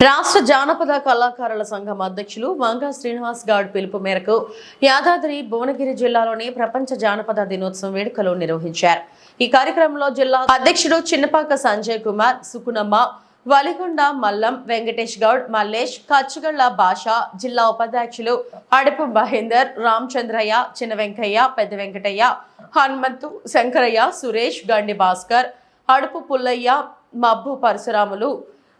రాష్ట్ర జానపద కళాకారుల సంఘం అధ్యక్షులు వంగా శ్రీనివాస్ గౌడ్ పిలుపు మేరకు యాదాద్రి భువనగిరి జిల్లాలోని ప్రపంచ జానపద దినోత్సవం వేడుకలు నిర్వహించారు. ఈ కార్యక్రమంలో జిల్లా అధ్యక్షుడు చిన్నపాక సంజయ్ కుమార్ సుకునమ్మ వలిగొండ మల్లం వెంకటేష్ గౌడ్ మల్లేష్ కచ్చుగళ్ళ భాష జిల్లా ఉపాధ్యక్షులు అడపు మహేందర్ రామచంద్రయ్య చిన్న వెంకయ్య పెద్ద వెంకటయ్య హనుమంతు శంకరయ్య సురేష్ గండి భాస్కర్ అడుపు పుల్లయ్య మబ్బు పరశురాములు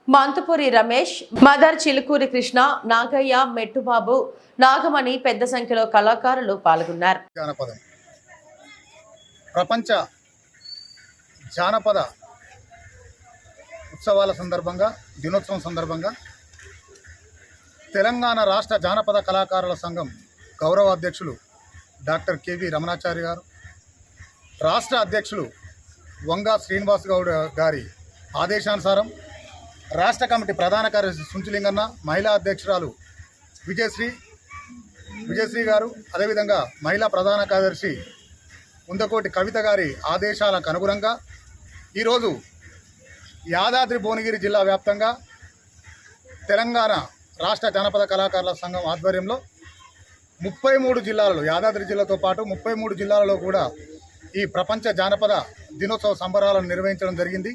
మంతుపూరి రమేష్ మదర్ చిలుకూరి కృష్ణ నాగయ్య మెట్టుబాబు నాగమణి పెద్ద సంఖ్యలో కళాకారులు పాల్గొన్నారు. జానపదం. ప్రపంచ జానపద ఉత్సవాల సందర్భంగా దినోత్సవం సందర్భంగా తెలంగాణ రాష్ట్ర జానపద కళాకారుల సంఘం గౌరవ అధ్యక్షులు డాక్టర్ కేవి రమణాచారి గారు రాష్ట్ర అధ్యక్షులు వంగా శ్రీనివాస్ గౌడ్ గారి ఆదేశానుసారం రాష్ట్ర కమిటీ ప్రధాన కార్యదర్శి సుంచులింగన్న మహిళా అధ్యక్షురాలు విజయశ్రీ విజయశ్రీ గారు అదేవిధంగా మహిళా ప్రధాన కార్యదర్శి ఉందకోటి కవిత గారి ఆదేశాలకు అనుగుణంగా ఈరోజు యాదాద్రి భువనగిరి జిల్లా వ్యాప్తంగా తెలంగాణ రాష్ట్ర జానపద కళాకారుల సంఘం ఆధ్వర్యంలో ముప్పై మూడు జిల్లాలలో యాదాద్రి జిల్లాతో పాటు ముప్పై మూడు జిల్లాలలో కూడా ఈ ప్రపంచ జానపద దినోత్సవ సంబరాలను నిర్వహించడం జరిగింది.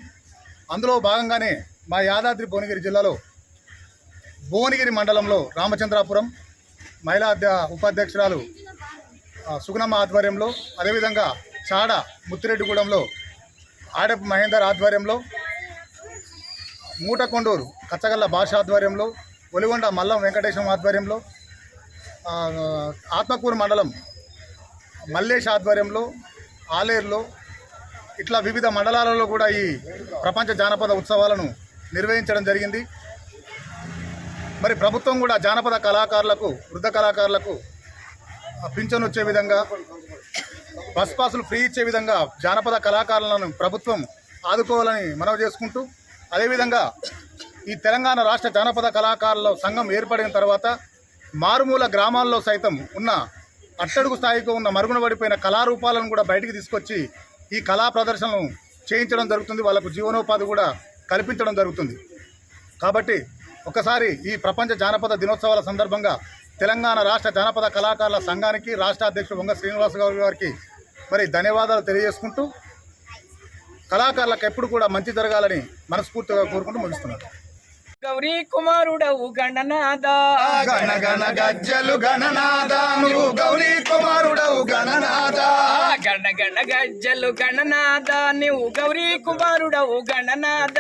అందులో భాగంగానే మా యాదాద్రి భువనగిరి జిల్లాలో భువనగిరి మండలంలో రామచంద్రాపురం మహిళా ఉపాధ్యక్షురాలు సుగుణమ్మ ఆధ్వర్యంలో అదేవిధంగా చాడ ముత్తిరెడ్డిగూడెంలో ఆడపు మహేందర్ ఆధ్వర్యంలో మూటకొండూరు కచ్చగల్ల భాష ఆధ్వర్యంలో ఒలిగొండ మల్లం వెంకటేశం ఆధ్వర్యంలో ఆత్మకూరు మండలం మల్లేష్ ఆధ్వర్యంలో ఆలేరులో ఇట్లా వివిధ మండలాలలో కూడా ఈ ప్రపంచ జానపద ఉత్సవాలను నిర్వహించడం జరిగింది. మరి ప్రభుత్వం కూడా జానపద కళాకారులకు వృద్ధ కళాకారులకు పింఛను వచ్చే విధంగా బస్ పాసులు ఫ్రీ ఇచ్చే విధంగా జానపద కళాకారులను ప్రభుత్వం ఆదుకోవాలని మనవి చేసుకుంటూ అదేవిధంగా ఈ తెలంగాణ రాష్ట్ర జానపద కళాకారుల సంఘం ఏర్పడిన తర్వాత మారుమూల గ్రామాల్లో సైతం ఉన్న అట్టడుగు స్థాయికి ఉన్న మరుగున పడిపోయిన కళారూపాలను కూడా బయటికి తీసుకొచ్చి ఈ కళా ప్రదర్శనలు చేయించడం జరుగుతుంది. వాళ్ళకు జీవనోపాధి కూడా కల్పించడం జరుగుతుంది. కాబట్టి ఒకసారి ఈ ప్రపంచ జానపద దినోత్సవాల సందర్భంగా తెలంగాణ రాష్ట్ర జానపద కళాకారుల సంఘానికి రాష్ట్ర అధ్యక్షుడు వంగ శ్రీనివాస్ గౌడ్ గారికి మరి ధన్యవాదాలు తెలియజేసుకుంటూ కళాకారులకు ఎప్పుడు కూడా మంచి జరగాలని మనస్ఫూర్తిగా కోరుకుంటూ ముగిస్తున్నాను. గౌరీ కుమారుడవు గణనాథ. గణ గణ గజ్జలు గణనాదాను గౌరీ గణనాద గణ గణ గజ్జలు గణనాథ నీవు గౌరీ కుమారుడవు గణనాథ.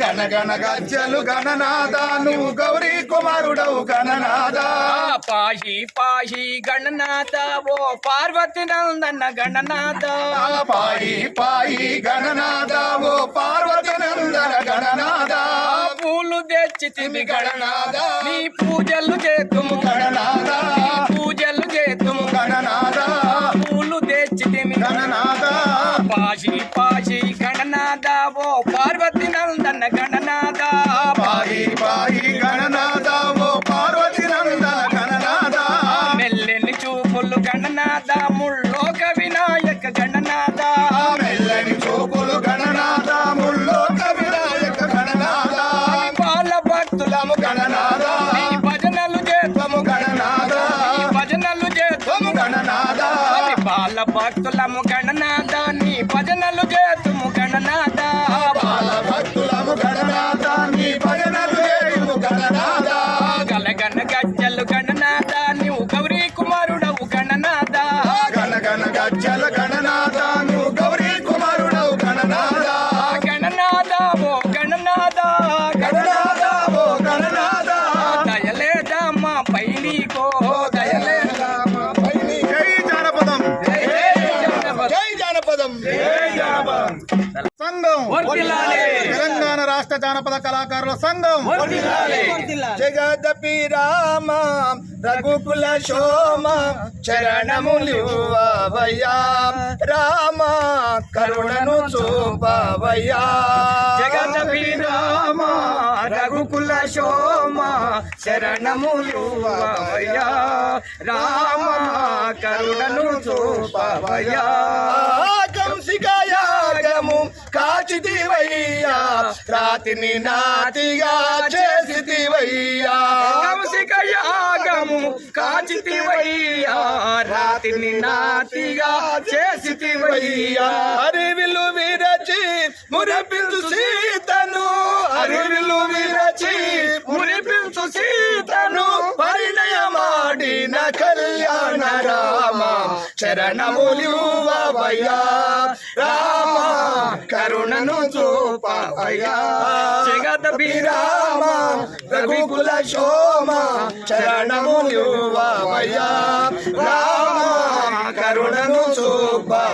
గణ గణ గజ్జలు గణనాదాను గౌరీ కుమారుడవు గణనాద ఆ పాహి పాహి గణనాథ ఓ పార్వతి నందన గణనాథ. పాయి పాయి గణనాద ఓ పార్వతి నందన గణనాద ఆ పూలు తెచ్చి తిమి గణనాథ. నీ పూజలు చేతుము. గణనాద భక్తులము గణనాథ నీ భజనలు చేద్దాము గణనాథ. సంఘం. తెలంగాణ రాష్ట్ర జానపద కళాకారుల సంఘం. జగదపి రామ రఘుకుల శోమ చరణములివయ్యా రామ కరుణను చూపవయ్యా. జగదపి రామ రఘుకుల శోమ శరణములు రామ కరుణను చూపవయ్యా. కంసికాయ యాగము కాచితివయ్యా. రాతిని నాతిగా చేసితివయ్యా. కౌశిక యాగము కాచితివయ్యా. రాతిని నాతిగా చేసితివయ్యా. అరివిలు విరచి మురపించు సీతను. అరివిలు విరచి మురిపించు చరణములువయ్యా రామ కరుణను చూపవయ్యా. జగత రామ రఘుకుల శోమ చరణములువయ్యా రామ